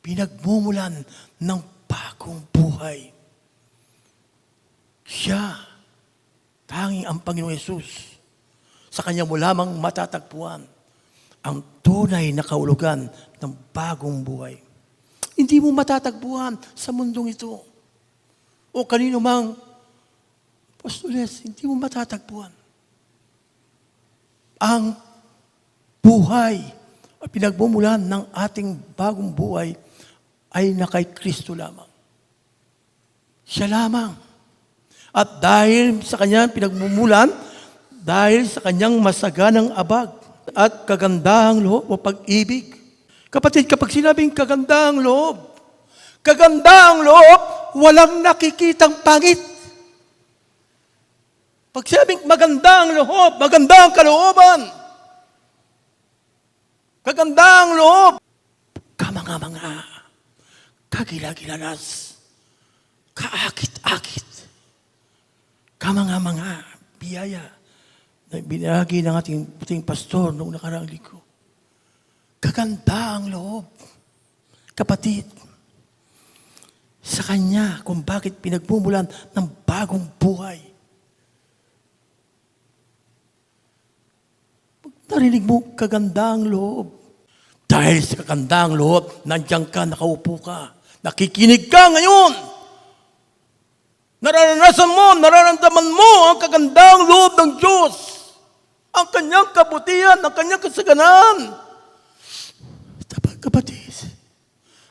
pinagmumulan ng bagong buhay. Siya, tanging ang Panginoong Yesus, sa Kanya mo lamang matatagpuan ang tunay na kaulugan ng bagong buhay. Hindi mo matatagpuan sa mundong ito. O kanino mang Apostoles, hindi mo matatagpuan. Ang buhay pinagmumulan ng ating bagong buhay ay na kay Kristo lamang. Siya lamang. At dahil sa kanyang pinagmumulan, dahil sa kanyang masaganang abag at kagandahang loob o pag-ibig. Kapatid, kapag sinabing kagandahang loob, kagandahang loob, walang nakikitang pangit. Pag sinabing magandang loob, magandang kalooban, kagandang loob, kamanga-manga, kagilagilalas, kaakit-akit, kamanga-manga, biyaya na binahagi ng ating puting pastor noong nakaraang linggo. Kaganda ang loob. Kapatid, sa Kanya kung bakit pinagmumulan ng bagong buhay. Narinig mo, kaganda ang loob. Dahil sa kagandang loob, nandiyan ka, nakaupo ka. Nakikinig ka ngayon. Nararanasan mo, nararamdaman mo ang kagandang loob ng Diyos. Ang kanyang kabutihan, ang kanyang kasaganan. Kapatid,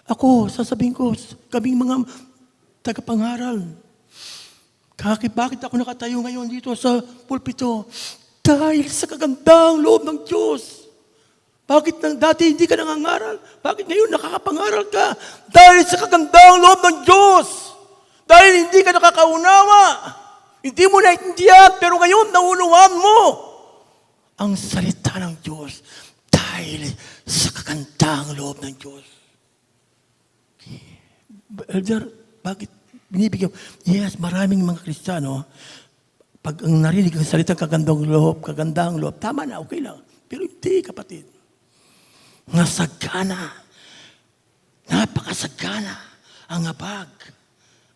ako, sasabihin ko, kaming mga tagapangaral, kakit bakit ako nakatayo ngayon dito sa pulpito? Dahil sa kagandang loob ng Diyos. Bakit nang dati hindi ka nangangaral? Bakit ngayon nakakapangaral ka? Dahil sa kagandang loob ng Diyos. Dahil hindi ka nakakaunawa. Hindi mo naintindihan, pero ngayon naunawaan mo ang salita ng Diyos dahil sa kagandang loob ng Diyos. Elder, bakit binibigyan? Yes, maraming mga Kristiyano, pag ang narinig ang salita kagandang loob, kagandang loob, tama na, okay lang. Pero hindi, kapatid. Nasagana. Napakasagana ang abag,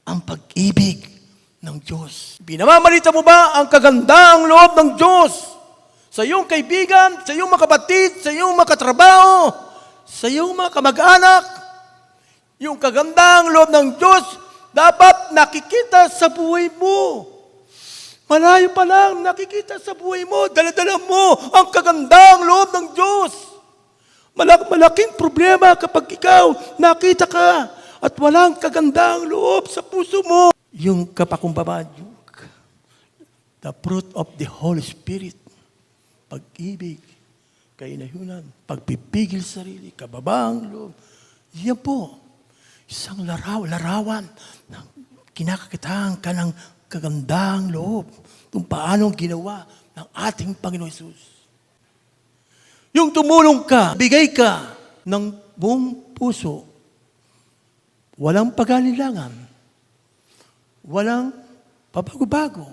ang pag-ibig ng Diyos. Binamamalita mo ba ang kagandang loob ng Diyos sa iyong kaibigan, sa iyong mga kapatid, sa iyong mga katrabaho, sa iyong mga kamag-anak? Yung kagandang loob ng Diyos dapat nakikita sa buhay mo. Malayo pa lang, nakikita sa buhay mo, daladala mo ang kagandang loob malaking problema kapag ikaw nakita ka at walang kagandang loob sa puso mo. Yung kapakumbaba, yung, the fruit of the Holy Spirit, pag-ibig, kainahunan, pagpipigil sa sarili, kababang loob. Yan po, isang laraw, larawan ng kinakakitaan ka ng kagandang loob kung paano ginawa ng ating Panginoon Jesus. Yung tumulong ka, bigay ka ng buong puso, walang pag-alilangan, walang pabago-bago,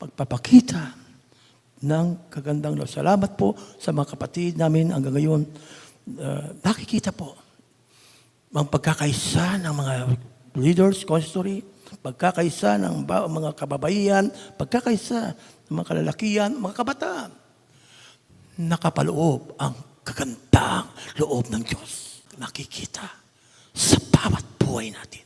pagpapakita ng kagandang loob. Salamat po sa mga kapatid namin hanggang ngayon. Uh, nakikita po ang pagkakaisa ng mga leaders, consistory, pagkakaisa ng mga kababaihan, pagkakaisa ng mga kalalakihan, mga kabataan. Nakapaloob ang kagandang loob ng Diyos. Nakikita sa bawat buhay natin.